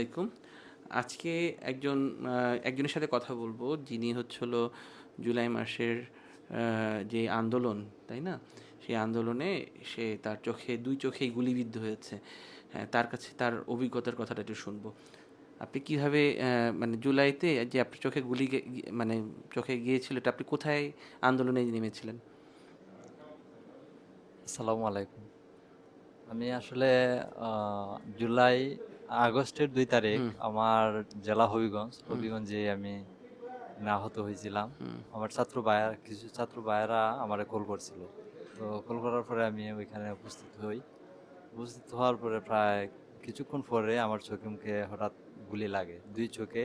আলাইকুম। আজকে একজন একজনের সাথে কথা বলব। যিনি হচ্ছে হলো জুলাই মাসের যে আন্দোলন, তাই না? সেই আন্দোলনে সে তার চোখে, দুই চোখেই গুলিবিদ্ধ হয়েছে। হ্যাঁ তার কাছে, তার অভিজ্ঞতার কথাটা একটু শুনব। আপনি কীভাবে মানে জুলাইতে যে আপনার চোখে গুলি মানে চোখে গিয়েছিল, এটা আপনি কোথায় আন্দোলনে নেমেছিলেন? আসসালামু আলাইকুম। আমি আসলে জুলাই আগস্টের দুই তারিখ আমার জেলা হবিগঞ্জ হবিগঞ্জে আমি আহত হয়েছিলাম। আমার ছাত্র ভাইয়া কিছু ছাত্র ভাইয়েরা আমার কল করছিল। তো কল করার পরে আমি ওইখানে উপস্থিত হই। উপস্থিত হওয়ার পরে প্রায় কিছুক্ষণ পরে আমার চোখে মুখে হঠাৎ গুলি লাগে। দুই চোখে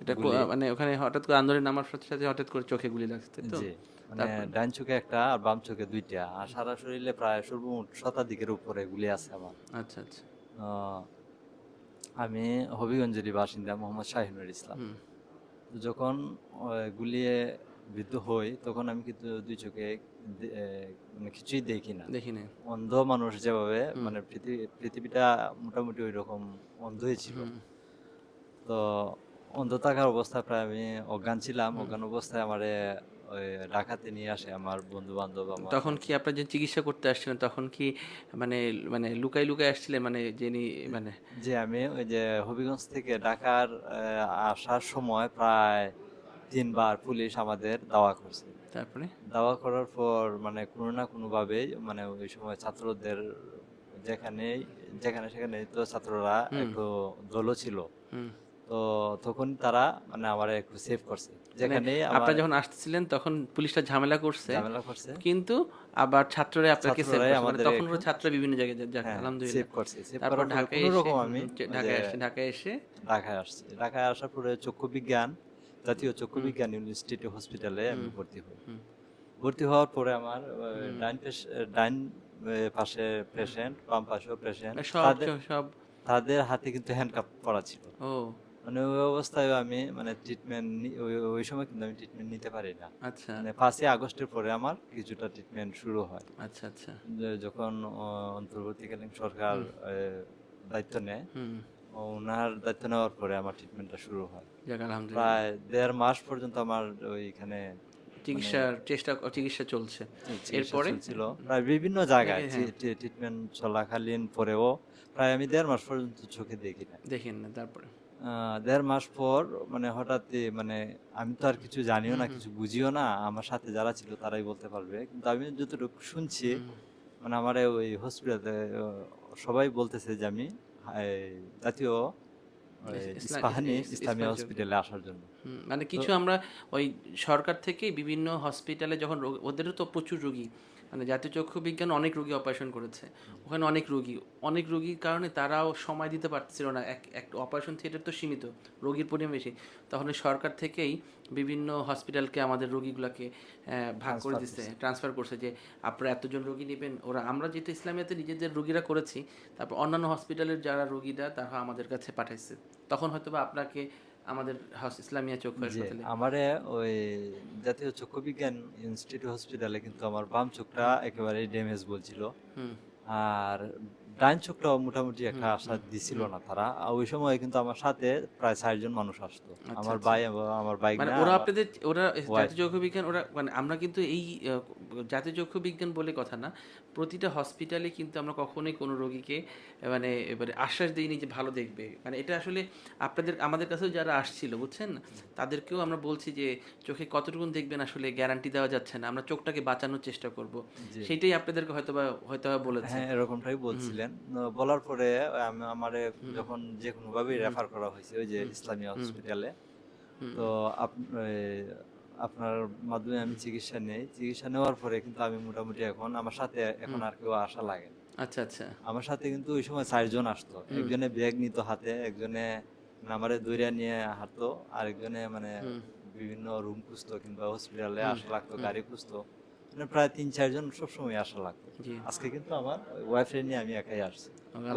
এটা মানে ওখানে হঠাৎ করে আন্দোলনে নামার সাথে সাথে হঠাৎ করে চোখে গুলি লাগছে তো? জি মানে ডান চোখে একটা আর বাম চোখে দুইটা। আর সারা শরীরে প্রায় সর্বমোট শতাধিকের উপরে গুলি আছে আমার। আচ্ছা আচ্ছা। আমি হবিগঞ্জেরই বাসিন্দা মোহাম্মদ শাহিনুর ইসলাম। যখন গুলিয়ে বিদ্ধ হই তখন আমি কিন্তু দুই চোখে মানে কিছুই দেখি না। দেখি না অন্ধ মানুষ যেভাবে মানে পৃথিবী পৃথিবীটা মোটামুটি ওই রকম অন্ধই ছিল। তো অন্ধ থাকার অবস্থায় প্রায় আমি অজ্ঞান ছিলাম। অজ্ঞান অবস্থায় আমারে ঢাকাতে নিয়ে আসে আমার বন্ধু বান্ধব তখন কি আপনার যে চিকিৎসা করতে আসছিলেন তখন কি মানে মানে লুকাই লুকাই আসছিলেন? মানে যিনি মানে যে আমি ওই যে হবিগঞ্জ থেকে ঢাকার আসার সময় প্রায় তিনবার পুলিশ আমাদের দাওয়া করছে। তারপরে? দাওয়া করার পর মানে কোনো না কোনোভাবে মানে ওই সময় ছাত্রদের যেখানে যেখানে সেখানে তো ছাত্ররা একটু দলও ছিল। তো তখন তারা মানে আমার একটু সেভ করছে। যেখানে আপনারা যখন আসছিলেন তখন পুলিশটা ঝামেলা করছে। ঝামেলা করছে। কিন্তু আবার ছাত্ররা আপনাকে সেভ করছে। মানে তখন ছাত্র বিভিন্ন জায়গায় যাক হ্যাঁ, আলহামদুলিল্লাহ। সেভ করছে তারপর ঢাকায় এসে রকম আমি ঢাকায় ঢাকায় এসে ঢাকায় আসছি। ঢাকায় আসার পরে চক্ষু বিজ্ঞান জাতীয় চক্ষু বিজ্ঞান ইনস্টিটিউট হসপিটালে আমি ভর্তি হই। ভর্তি হওয়ার পরে আমার ডাইন ডাইন পাশে পেশেন্ট বাম পাশেও পেশেন্ট মানে সব তাদের সব তাদের হাতে কিন্তু হ্যান্ডকাপ করা ছিল। ও। মানে ওই অবস্থায় আমি মানে ট্রিটমেন্ট ওই সময় কিন্তু আমি ট্রিটমেন্ট নিতে পারি না। আচ্ছা। মানে পাঁচই আগস্টের পরে আমার কিছুটা ট্রিটমেন্ট শুরু হয়। আচ্ছা আচ্ছা। যখন অন্তর্বর্তীকালীন সরকার দায়িত্ব নেয় ওনার দায়িত্ব নেওয়ার পরে আমার ট্রিটমেন্টটা শুরু হয়। প্রায় দেড় মাস পর্যন্ত আমার ওইখানে চিকিৎসার চেষ্টা চিকিৎসা চলছে। এরপরে? চলছিল। প্রায় বিভিন্ন জায়গায় হ্যাঁ। ট্রিটমেন্ট চলাকালীন পরেও প্রায় আমি দেড় মাস পর্যন্ত চোখে দেখি না দেখেন না তারপরে? দেড় মাস পর মানে হঠাৎ মানে আমি তো আর কিছু জানিও না কিছু বুঝিও না আমার সাথে যারা ছিল তারাই বলতে পারবে। কিন্তু আমি যতটুকু শুনছি মানে আমার ওই হসপিটালে সবাই বলতেছে যে আমি জাতীয় ইস্পাহানি ইসলামী হসপিটালে আসার জন্য। মানে কিছু আমরা ওই সরকার থেকে বিভিন্ন হসপিটালে যখন রোগ- ওদেরও তো প্রচুর রোগী। মানে জাতীয় চক্ষু বিজ্ঞান অনেক রোগী অপারেশন করেছে। ওখানে অনেক রোগী। অনেক রোগীর কারণে তারাও সময় দিতে পারছিল না। এক এক অপারেশন থিয়েটার তো সীমিত রোগীর পরিমাণ বেশি। তখন সরকার থেকেই বিভিন্ন হসপিটালকে আমাদের রোগীগুলোকে ভাগ করে দিচ্ছে ট্রান্সফার করছে। যে আপনারা এতজন রোগী নেবেন ওরা আমরা যেহেতু ইসলামিয়াতে নিজেদের রোগীরা করেছি তারপর অন্যান্য হসপিটালের যারা রোগীরা তারা আমাদের কাছে পাঠাইছে। তখন হয়তো বা আপনাকে আমাদের ইসলামিয়া চক্ষু যে হাসপাতালে আমারে ওই জাতীয় চক্ষু বিজ্ঞান ইনস্টিটিউট হসপিটালে কিন্তু আমার বাম চোখটা একেবারে ড্যামেজ বলছিল। আর ডাইন চোখটাও মোটামুটি একটা আশা দিছিল না তারা। ওই সময় কিন্তু আমার সাথে প্রায় ষাটজন মানুষ আসতো। আমার ভাই আমার বাইক মানে ওরা আপনাদের ওরা জাতীয় চক্ষু বিজ্ঞান ওরা মানে আমরা কিন্তু এই জাতীয় চক্ষু বিজ্ঞান বলে কথা না প্রতিটা হসপিটালে কিন্তু আমরা কখনোই কোনো রোগীকে মানে এবারে আশ্বাস দিইনি যে ভালো দেখবে। মানে এটা আসলে আপনাদের আমাদের কাছেও যারা আসছিল বুঝছেন? তাদেরকেও আমরা বলছি যে চোখে কতটুকু দেখবেন আসলে গ্যারান্টি দেওয়া যাচ্ছে না। আমরা চোখটাকে বাঁচানোর চেষ্টা করব। সেটাই আপনাদেরকে হয়তো বা হয়তো বা বলেছে। হ্যাঁ এরকমটাই বলছিলেন। বলার পরে আমার যখন যে কোনো ভাবেই রেফার করা হয়েছে ওই যে ইসলামী হসপিটালে তো আপনার মাধ্যমে আমি চিকিৎসা নেই। চিকিৎসা নেওয়ার পরে কিন্তু আমি মোটামুটি এখন আমার সাথে এখন আর কেউ আসা লাগে আচ্ছা আচ্ছা। আমার সাথে কিন্তু ওই সময় চারজন আসতো। একজনে ব্যাগ নিত হাতে একজনে আমারে দৌড়িয়া নিয়ে হাঁটতো আরেকজনে মানে বিভিন্ন রুম খুঁজতো কিংবা হসপিটালে আসা লাগতো গাড়ি খুঁজতো। প্রায় তিন চারজন সবসময় আসা লাগতো আজকে কিন্তু আমার ওয়াইফ নিয়ে আমি একাই আসছি।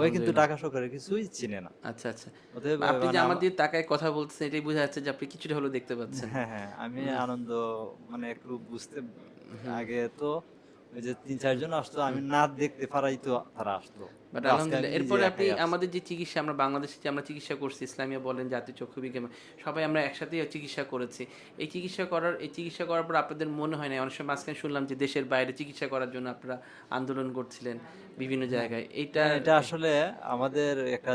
ওই কিন্তু ঢাকা সরকারের কিছুই চিনে না। আচ্ছা আচ্ছা। আপনি যে মানে আমার দিয়ে তাকায় কথা বলছেন এটাই বোঝা যাচ্ছে যে আপনি কিছুটা হলেও দেখতে পাচ্ছেন। হ্যাঁ হ্যাঁ আমি আনন্দ মানে একটু বুঝতে আগে তো ওই যে তিন চারজন আসতো আমি না দেখতে পারাই তো তারা আসতো। বাট আলহামদুলিল্লাহ এরপরে আপনি আমাদের যে চিকিৎসা আমরা বাংলাদেশে যে আমরা চিকিৎসা করছি ইসলামিয়া বলেন জাতীয় চক্ষু বিজ্ঞান সবাই আমরা একসাথেই চিকিৎসা করেছি। এই চিকিৎসা করার এই চিকিৎসা করার পর আপনাদের মনে হয় না অনেক সময় মাঝখানে শুনলাম যে দেশের বাইরে চিকিৎসা করার জন্য আপনারা আন্দোলন করছিলেন বিভিন্ন জায়গায়। এইটা হ্যাঁ, এটা আসলে আমাদের একটা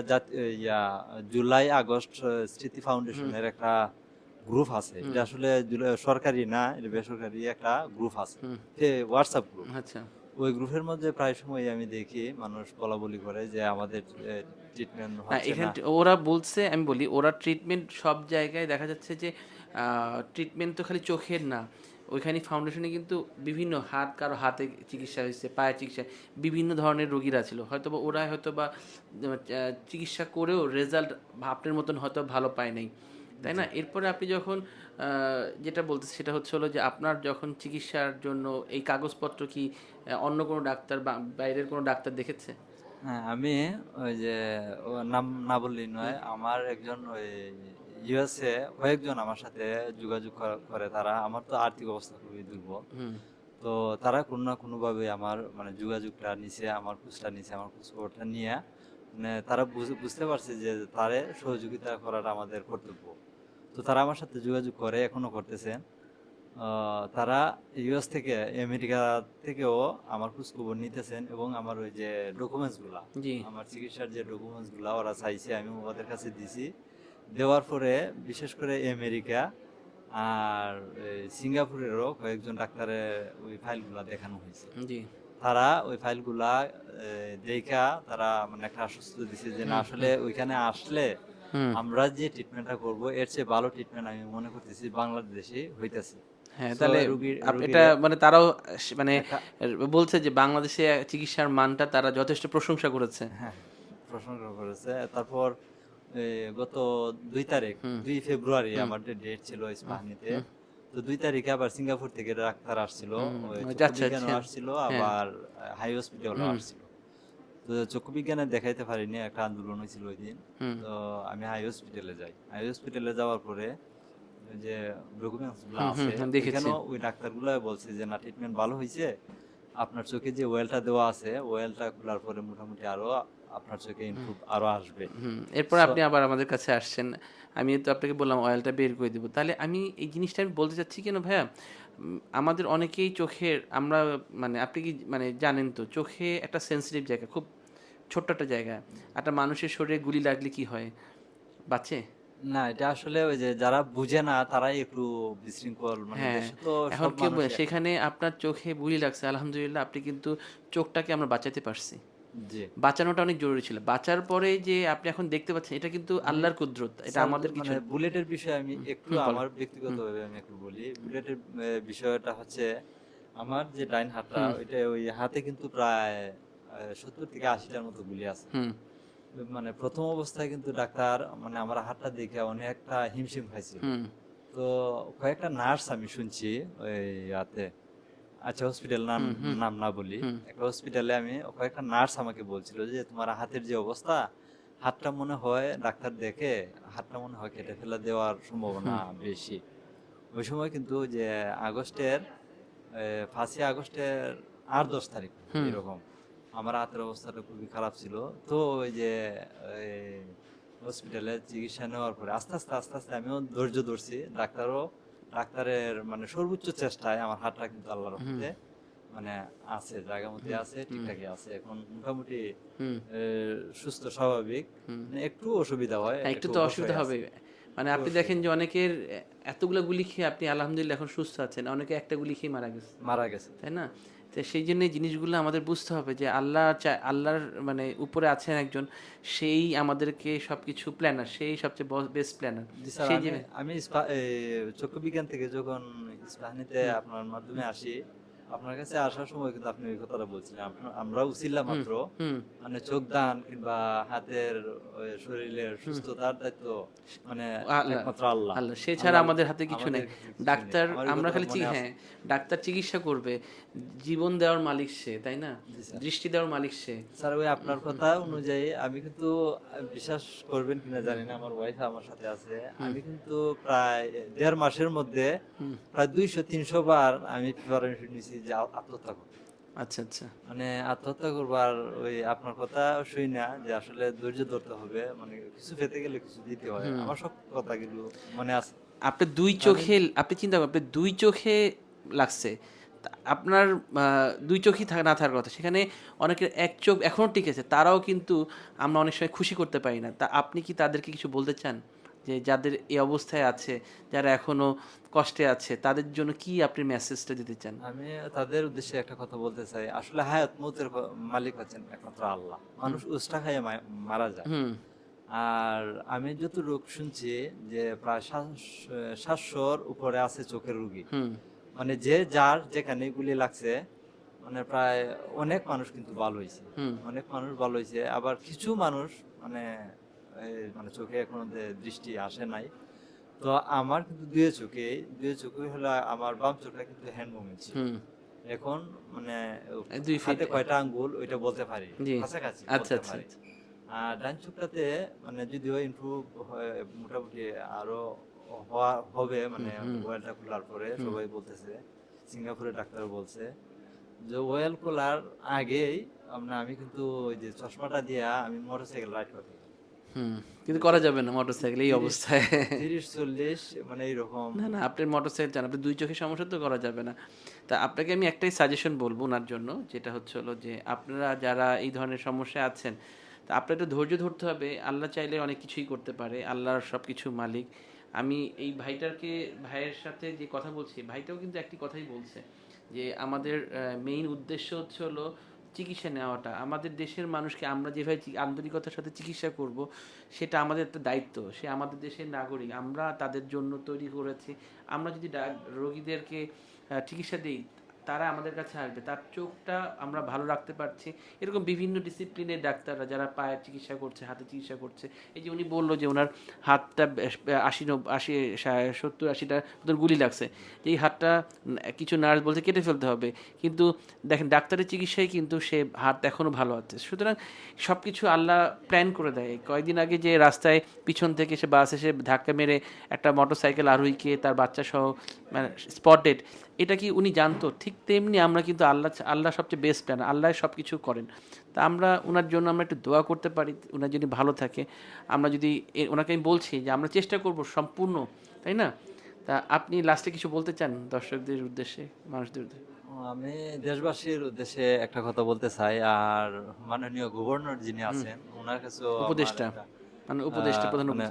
ইয়া জুলাই আগস্ট স্মৃতি ফাউন্ডেশনের একটা গ্রুপ আছে। এটা আসলে সরকারি না এটা বেসরকারি একটা গ্রুপ আছে। হোয়াটসঅ্যাপ গ্রুপ আচ্ছা। ওই গ্রুপের মধ্যে প্রায় সময় আমি দেখি মানুষ বলা বলি করে যে আমাদের ট্রিটমেন্ট হচ্ছে ওরা বলছে আমি বলি ওরা ট্রিটমেন্ট সব জায়গায় দেখা যাচ্ছে যে ট্রিটমেন্ট তো খালি চোখের না। ওইখানে ফাউন্ডেশনে কিন্তু বিভিন্ন হাত কারও হাতে চিকিৎসা হয়েছে পায়ের চিকিৎসা বিভিন্ন ধরনের রোগীরা ছিল। হয়তো বা ওরা হয়তো বা চিকিৎসা করেও রেজাল্ট আপনার মতন হয়তো ভালো পায় নাই। তাই না? এরপরে আপনি যখন যেটা বলতে সেটা হচ্ছে হলো যে আপনার যখন চিকিৎসার জন্য এই কাগজপত্র কি অন্য কোনো ডাক্তার বা বাইরের কোনো ডাক্তার দেখেছে? হ্যাঁ আমি ওই যে নাম না বললেই নয় আমার একজন ওই ইউএসএ কয়েকজন আমার সাথে যোগাযোগ করে তারা আমার তো আর্থিক অবস্থা খুবই দুর্বল। তো তারা কোনো না কোনোভাবে আমার মানে যোগাযোগটা নিছে আমার খোঁজটা নিছে আমার খোঁজখবরটা নিয়ে মানে তারা বুঝ- বুঝতে পারছে যে তারে সহযোগিতা করাটা আমাদের কর্তব্য। তো তারা আমার সাথে যোগাযোগ করে এখনও করতেছে। তারা ইউএস থেকে আমেরিকা থেকেও আমার খোঁজখবর নিতেছেন এবং আমার ওই যে ডকুমেন্টসগুলা জি। আমার চিকিৎসার যে ডকুমেন্টসগুলা ওরা চাইছে আমি ওদের কাছে দিছি। দেওয়ার পরে বিশেষ করে আমেরিকা আর সিঙ্গাপুরেরও কয়েকজন ডাক্তারের ওই ফাইলগুলা দেখানো হয়েছে। তারা ওই ফাইলগুলা দেখা তারা মানে একটা আশ্বস্ত দিছে যে না আসলে ওইখানে আসলে আমরা যে ট্রিটমেন্টটা করব এর চেয়ে ভালো ট্রিটমেন্ট আমি মনে করতেছি বাংলাদেশে হইতেছে। হ্যাঁ তাহলে এটা মানে তারাও মানে বলছে যে বাংলাদেশে চিকিৎসার মানটা তারা যথেষ্ট প্রশংসা করেছে। হ্যাঁ প্রশংসা করেছে। তারপর গত দুই তারিখ দুই ফেব্রুয়ারি আমার ডেট ছিল ইস্পাহানিতে তো দুই তারিখে আবার সিঙ্গাপুর থেকে ডাক্তার আসছিল। আচ্ছা, আচ্ছা। আসছিল? আবার হাই হসপিটালও আসছিল। তো চক্ষু বিজ্ঞানে দেখাইতে পারিনি একটা আন্দোলন হয়েছিল ওই দিন তো আমি হাই হসপিটালে যাই। হাই হসপিটালে যাওয়ার পরে যে ওই ডাক্তারগুলো বলছে যে না ট্রিটমেন্ট ভালো হয়েছে আপনার চোখে যে ওয়েলটা দেওয়া আছে ওয়েলটা খোলার পরে মোটামুটি আরও আপনার চোখে ইমপ্রুভ আরও আসবে। এরপর আপনি আবার আমাদের কাছে আসছেন। আমি তো আপনাকে বললাম অয়েলটা বের করে দিব। তাহলে আমি এই জিনিসটা আমি বলতে চাচ্ছি কেন ভাইয়া? আমাদের অনেকেই চোখের আমরা মানে আপনি কি মানে জানেন তো চোখে একটা সেন্সিটিভ জায়গা খুব ছোট্ট একটা জায়গা। একটা মানুষের শরীরে গুলি লাগলে কি হয়? বাঁচে? না এটা আসলে ওই যে যারা বুঝে না তারাই একটু বিশৃঙ্খল মানে হ্যাঁ। দেশে তো এখন কি সেখানে আপনার চোখে গুলি লাগছে? আলহামদুলিল্লাহ আপনি কিন্তু চোখটাকে আমরা বাঁচাতে পারছি। বাঁচানোটা অনেক জরুরি ছিল। বাঁচার পরে যে আপনি এখন দেখতে পাচ্ছেন এটা কিন্তু আল্লাহর কুদরত। এটা আমাদের কিছু মানে বুলেটের বিষয়ে আমি একটু আমার ব্যক্তিগতভাবে আমি একটু বলি। বুলেটের বিষয়টা হচ্ছে আমার যে ডাইন হাতটা ওইটা ওই হাতে কিন্তু প্রায় সত্তর থেকে আশিটার মতো গুলি আছে। মানে প্রথম অবস্থায় কিন্তু ডাক্তার মানে আমার হাতটা দেখে অনেকটা হিমশিম খাইছিল। তো কয়েকটা নার্স আমি শুনছি ওই ইয়াতে। আচ্ছা হসপিটাল নাম নাম না বলি। একটা হসপিটালে আমি কয়েকটা নার্স আমাকে বলছিল যে তোমার হাতের যে অবস্থা হাতটা মনে হয় ডাক্তার দেখে হাতটা মনে হয় কেটে ফেলা দেওয়ার সম্ভাবনা বেশি। ওই সময় কিন্তু যে আগস্টের ফার্স্টে আগস্টের আট দশ তারিখ এরকম আমার হাতের অবস্থাটা খুবই খারাপ ছিল। তো ওই যে হসপিটালে চিকিৎসা নেওয়ার পরে আস্তে আস্তে আস্তে আস্তে আমিও ধৈর্য ধরছি ডাক্তারও ডাক্তারের মানে সর্বোচ্চ চেষ্টায় আমার হাতটা কিন্তু আল্লাহর রহমতে মানে আছে জায়গা মধ্যে আছে ঠিকঠাকই আছে। এখন মোটামুটি সুস্থ স্বাভাবিক। মানে একটু অসুবিধা হয় হ্যাঁ, একটু তো অসুবিধা। হবে। মানে আপনি দেখেন যে অনেকের এতগুলো গুলি খেয়ে আপনি আলহামদুলিল্লাহ এখন সুস্থ আছেন অনেকে একটা গুলি খেয়ে মারা গেছে। মারা গেছে। তাই না? তো সেই জন্য জিনিসগুলো আমাদের বুঝতে হবে যে আল্লাহ চায় আল্লাহর মানে উপরে আছেন একজন সেই আমাদেরকে সব কিছু প্ল্যানার সেই সবচেয়ে বেস্ট প্ল্যানার আমি চক্ষু বিজ্ঞান থেকে যখন ইস্পাহানিতে আপনার মাধ্যমে আসি আপনার কাছে আসার সময় কিন্তু আপনি ওই কথাটা বলছিলেন। আমরা মাত্র। মানে চোখ দান কিংবা হাতের শরীরের সুস্থতার দায়িত্ব মানে একমাত্র আল্লাহ। আল্লাহ সে ছাড়া আমাদের হাতে কিছু নেই। ডাক্তার আমরা খালি হ্যাঁ ডাক্তার চিকিৎসা করবে জীবন দেওয়ার মালিক সে তাই না? দৃষ্টি দেওয়ার মালিক সে। স্যার ওই আপনার কথা অনুযায়ী আমি কিন্তু বিশ্বাস করবেন কিনা জানি না আমার ওয়াইফ আমার সাথে আছে। আমি কিন্তু প্রায় দেড় মাসের মধ্যে প্রায় দুইশো তিনশো বার আমি প্রিপারেশন নিয়েছি যে আত্মহত্যা করব। আচ্ছা আচ্ছা। মানে আত্মহত্যা করবার ওই আপনার কথা শুই না যে আসলে ধৈর্য ধরতে হবে মানে কিছু পেতে গেলে কিছু দিতে হয়। আমার সব কথাগুলো মনে আছে। আপনি দুই চোখে আপনি চিন্তা করেন আপনি দুই চোখে লাগছে। আপনার দুই চোখই না থাকার কথা। সেখানে অনেকের এক চোখ এখনও টিকেছে তারাও কিন্তু আমরা অনেক সময় খুশি করতে পারি না। তা আপনি কি তাদেরকে কিছু বলতে চান? যে যাদের এই অবস্থায় আছে যারা এখনও কষ্টে আছে তাদের জন্য কি আপনি মেসেজটা দিতে চান? আমি তাদের উদ্দেশ্যে একটা কথা বলতে চাই। আসলে হায়াত মৌতের মালিক হচ্ছেন একমাত্র আল্লাহ। মানুষ উষ্টা খাইয়ে মারা যায়। আর আমি যত রোগ শুনছি যে প্রায় সাতশোর উপরে আছে চোখের রুগী। মানে যে যার যেখানে গুলি লাগছে মানে প্রায় অনেক মানুষ কিন্তু ভালো হয়েছে অনেক মানুষ ভালো হয়েছে আবার কিছু মানুষ মানে মানে চোখে এখনও দৃষ্টি আসে নাই। তো আমার কিন্তু দুই চোখে দুই চোখে হলো আমার বাম চোখটা কিন্তু হ্যান্ড মুভমেন্ট ছিল এখন মানে দুই হাতে কয়টা আঙ্গুল ওইটা বলতে পারি। কাছাকাছি আচ্ছা আচ্ছা আচ্ছা। আর ডান চোখটাতে মানে যদিও ইমপ্রুভ মোটামুটি আরও হওয়া হবে মানে ওয়েলটা খোলার পরে সবাই বলতেছে সিঙ্গাপুরের ডাক্তার বলছে যে ওয়েল খোলার আগেই আমরা আমি কিন্তু ওই যে চশমাটা দিয়া আমি মোটরসাইকেল রাইড করি হুম কিন্তু করা যাবে না মোটরসাইকেল এই অবস্থায়। তিরিশ চল্লিশ মানে এইরকম না না আপনার মোটরসাইকেল চান আপনি দুই চোখের সমস্যা তো করা যাবে না। তা আপনাকে আমি একটাই সাজেশন বলব ওনার জন্য যেটা হচ্ছে হলো যে আপনারা যারা এই ধরনের সমস্যায় আছেন তা আপনার একটু ধৈর্য ধরতে হবে। আল্লাহ চাইলে অনেক কিছুই করতে পারে আল্লাহর সব কিছু মালিক। আমি এই ভাইটারকে ভাইয়ের সাথে যে কথা বলছি ভাইটাও কিন্তু একটি কথাই বলছে যে আমাদের মেইন উদ্দেশ্য হচ্ছে হলো চিকিৎসা নেওয়াটা। আমাদের দেশের মানুষকে আমরা যেভাবে আন্তরিকতার সাথে চিকিৎসা করব, সেটা আমাদের একটা দায়িত্ব। সে আমাদের দেশের নাগরিক। আমরা তাদের জন্য তৈরি করেছি। আমরা যদি রোগীদেরকে চিকিৎসা দিই তারা আমাদের কাছে আসবে। তার চোখটা আমরা ভালো রাখতে পারছি। এরকম বিভিন্ন ডিসিপ্লিনের ডাক্তাররা যারা পায়ের চিকিৎসা করছে, হাতে চিকিৎসা করছে, এই যে উনি বলল যে ওনার হাতটা আশি আশি সত্তর, আশিটা মতন গুলি লাগছে। যে এই হাতটা কিছু নার্স বলছে কেটে ফেলতে হবে। কিন্তু দেখেন, ডাক্তারের চিকিৎসায় কিন্তু সে হাত এখনও ভালো আছে। সুতরাং সব কিছু আল্লাহ প্ল্যান করে দেয়। কয়েকদিন আগে যে রাস্তায় পিছন থেকে সে বাস এসে ধাক্কা মেরে একটা মোটরসাইকেল আরোহীকে তার বাচ্চা সহ মানে স্পটেড এটা কি উনি জানতো? ঠিক তেমনি আমরা কিন্তু আল্লাহ আল্লাহ সবচেয়ে বেস্ট প্ল্যান আল্লাহ সব কিছু করেন। তা আমরা ওনার জন্য আমরা একটু দোয়া করতে পারি ওনার যদি ভালো থাকে। আমরা যদি ওনাকে আমি বলছি যে আমরা চেষ্টা করব সম্পূর্ণ তাই না? তা আপনি লাস্টে কিছু বলতে চান দর্শকদের উদ্দেশ্যে মানুষদের উদ্দেশ্যে? আমি দেশবাসীর উদ্দেশ্যে একটা কথা বলতে চাই আর মাননীয় গভর্নর যিনি আছেন ওনার আমার উপদেষ্টা। মানে উপদেষ্টা প্রধান মানে,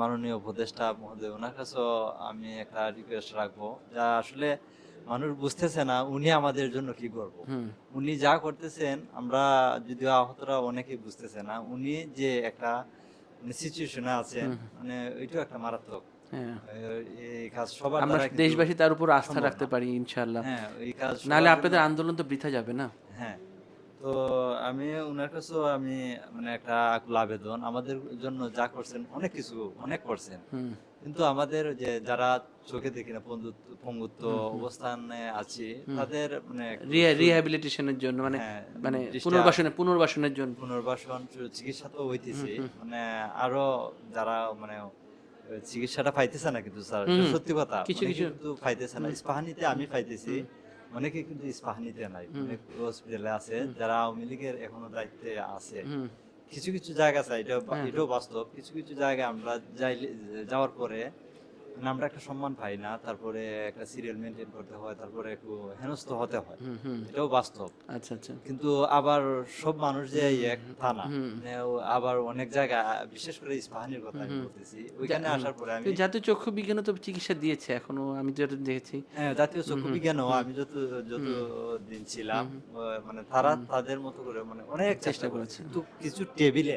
মাননীয় উপদেষ্টা মহোদয় ওনার কাছেও আমি একটা রিকোয়েস্ট রাখব। যা আসলে মানুষ বুঝতেছে না উনি আমাদের জন্য কি করব। উনি যা করতেছেন আমরা যদিও আহতরা অনেকেই বুঝতেছে না উনি যে একটা সিচুয়েশনে আছেন মানে ওইটাও একটা মারাত্মক। হ্যাঁ। আমরা দেশবাসী তার উপর আস্থা রাখতে পারি ইনশাআল্লাহ। হ্যাঁ নাহলে আপনাদের আন্দোলন তো বৃথা যাবে না। হ্যাঁ তো আমি ওনার কাছেও আমি মানে একটা আবেদন আমাদের জন্য যা করছেন অনেক কিছু অনেক করছেন। কিন্তু আমাদের যে যারা চোখে দেখি না পঙ্গুত্ব অবস্থানে আছি। তাদের মানে রিহ্যাবিলিটেশনের জন্য মানে হ্যাঁ, মানে পুনর্বাসনের পুনর্বাসনের জন্য। পুনর্বাসন চিকিৎসা তো হইতেছে। মানে আরও যারা মানে চিকিৎসাটা পাইতেছে না কিন্তু স্যার সত্যি কথা কিছু কিছু- কিন্তু পাইতেছে না। ইস্পাহানিতে আমি পাইতেছি অনেকে কিন্তু ইস্পাহানিতে নাই। অনেক হসপিটালে আছে যারা আওয়ামী লীগের এখনও দায়িত্বে আছে। কিছু কিছু জায়গা আছে এটা হ্যাঁ। এটাও বাস্তব। কিছু কিছু জায়গায় আমরা যাইলে যাওয়ার পরে মানে আমরা একটা সম্মান পাই না তারপরে একটা সিরিয়াল মেনটেন করতে হয় তারপরে একটু হেনস্থ হতে হয়। এটাও বাস্তব। আচ্ছা আচ্ছা। কিন্তু আবার সব মানুষ যে এক তা না। আবার অনেক জায়গা বিশেষ করে ইস্পাহানির কথা আমি বলতেছি ওইখানে আসার পরে আমি জাতীয় চক্ষু বিজ্ঞানও তো চিকিৎসা দিয়েছে এখনও আমি যত দেখেছি। হ্যাঁ, জাতীয় চক্ষু বিজ্ঞানও আমি যত যত দিন ছিলাম মানে তারা তাদের মতো করে মানে অনেক চেষ্টা করেছে। কিন্তু কিছু টেবিলে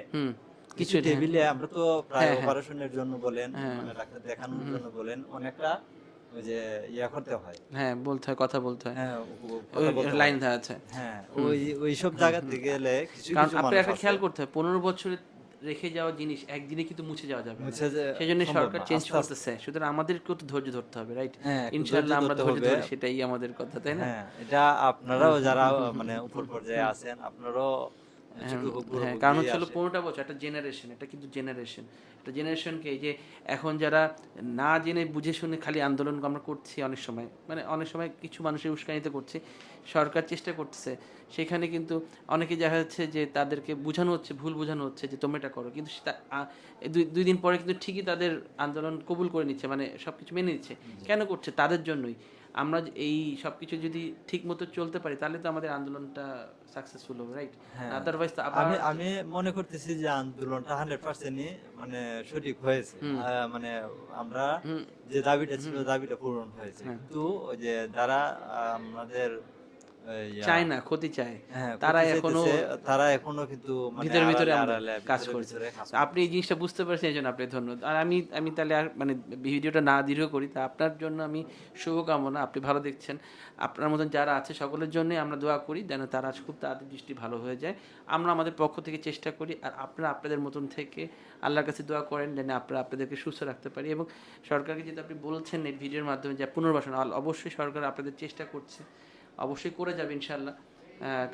কিছু টেবিলে আমরা তো প্রায় হ্যাঁ, হ্যাঁ। অপারেশনের জন্য বলেন মানে ডাক্তার দেখানোর জন্য বলেন অনেকটা ওই যে ইয়া করতে হয়। হ্যাঁ বলতে হয় কথা বলতে হয়। হ্যাঁ হয়। লাইন আছে। হ্যাঁ ওই ওই সব জায়গাতে গেলে কিছু কারণ আপনি একটা খেয়াল করতে হয় পনেরো বছরে রেখে যাওয়া জিনিস একদিনে কিন্তু মুছে যাওয়া যাবে। সেই জন্য সরকার চেঞ্জ। করতেছে। সুতরাং আমাদেরকেও তো ধৈর্য ধরতে হবে রাইট হ্যাঁ, ইনশাআল্লাহ আমরা ধৈর্য। ধরি সেটাই আমাদের কথা তাই না? হ্যাঁ এটা আপনারাও যারা মানে উপর পর্যায়ে আছেন আপনারাও হ্যাঁ কারণ বুদ্ধি হচ্ছে পনেরোটা বছর একটা জেনারেশন এটা কিন্তু জেনারেশন একটা জেনারেশনকে এই যে এখন যারা না জেনে বুঝে শুনে খালি আন্দোলন আমরা করছি অনেক সময় মানে অনেক সময় কিছু মানুষের উস্কানিতে করছি। সরকার চেষ্টা করতেছে। সেখানে কিন্তু অনেকে দেখা যাচ্ছে যে তাদেরকে বোঝানো হচ্ছে ভুল বোঝানো হচ্ছে যে তোমরা এটা করো। কিন্তু দুই দিন পরে কিন্তু ঠিকই তাদের আন্দোলন কবুল করে নিচ্ছে মানে সব কিছু মেনে নিচ্ছে। কেন করছে? তাদের জন্যই। আমরা এই সব কিছু যদি ঠিক মতো চলতে পারি তাহলে তো আমাদের আন্দোলনটা সাকসেসফুল হবে রাইট হ্যাঁ। আদারওয়াইজ তো আমি আমি মনে করতেছি যে আন্দোলনটা হান্ড্রেড পার্সেন্টই মানে সঠিক হয়েছে। মানে আমরা যে দাবিটা ছিল দাবিটা পূরণ হয়েছে। হ্যাঁ। কিন্তু ওই যে যারা আমাদের চায় না ক্ষতি চায়। হ্যাঁ, তারা এখনও তারা এখনও কিন্তু মানে ভিতরে ভিতরে কাজ করছি। আপনি এই জিনিসটা বুঝতে পারছেন এই জন্য আপনাকে ধন্যবাদ। আর আমি আমি তাহলে আর মানে ভিডিওটা না দীর্ঘ করি তা আপনার জন্য আমি শুভকামনা আপনি ভালো দেখছেন। আপনার মতন যারা আছে সকলের জন্য আমরা দোয়া করি যেন তারা খুব তাড়াতাড়ি দৃষ্টি ভালো হয়ে যায়। আমরা আমাদের পক্ষ থেকে চেষ্টা করি আর আপনারা আপনাদের মতন থেকে আল্লাহর কাছে দোয়া করেন যেন আপনারা আপনাদেরকে সুস্থ রাখতে পারি। এবং সরকারকে যেটা আপনি বলছেন এই ভিডিওর মাধ্যমে যে পুনর্বাসন অবশ্যই সরকার আপনাদের চেষ্টা করছে। অবশ্যই করে যাবে ইনশাল্লাহ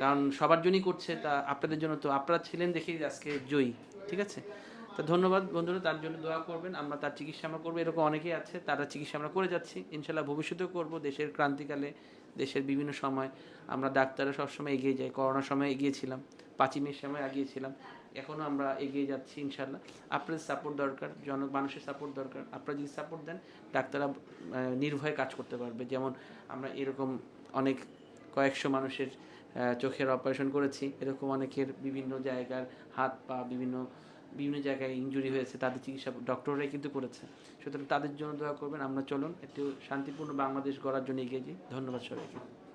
কারণ সবার জন্যই করছে, তা আপনাদের জন্য তো আপনারা ছিলেন দেখেই আজকে জয়ী, ঠিক আছে? তো ধন্যবাদ বন্ধুরা, তার জন্য দোয়া করবেন, আমরা তার চিকিৎসা আমরা করব, এরকম অনেকেই আছে, তারা চিকিৎসা আমরা করে যাচ্ছি ইনশাল্লাহ ভবিষ্যতেও করব, দেশের ক্রান্তিকালে, দেশের বিভিন্ন সময় আমরা ডাক্তাররা সবসময় এগিয়ে যাই, করোনার সময় এগিয়েছিলাম পাঁচই মের সময় এগিয়েছিলাম এখনও আমরা এগিয়ে যাচ্ছি ইনশাল্লাহ আপনাদের সাপোর্ট দরকার জন মানুষের সাপোর্ট দরকার, আপনারা যদি সাপোর্ট দেন, ডাক্তাররা নির্ভয়ে কাজ করতে পারবে, যেমন আমরা এরকম অনেক কয়েকশো মানুষের চোখের অপারেশন করেছি। এরকম অনেকের বিভিন্ন জায়গার হাত পা, বিভিন্ন বিভিন্ন জায়গায় ইঞ্জুরি হয়েছে, তাদের চিকিৎসা ডক্টররাই কিন্তু করেছে। সুতরাং তাদের জন্য দোয়া করবেন। আমরা চলুন, একটু শান্তিপূর্ণ বাংলাদেশ গড়ার জন্য এগিয়ে যাই। ধন্যবাদ সবাইকে।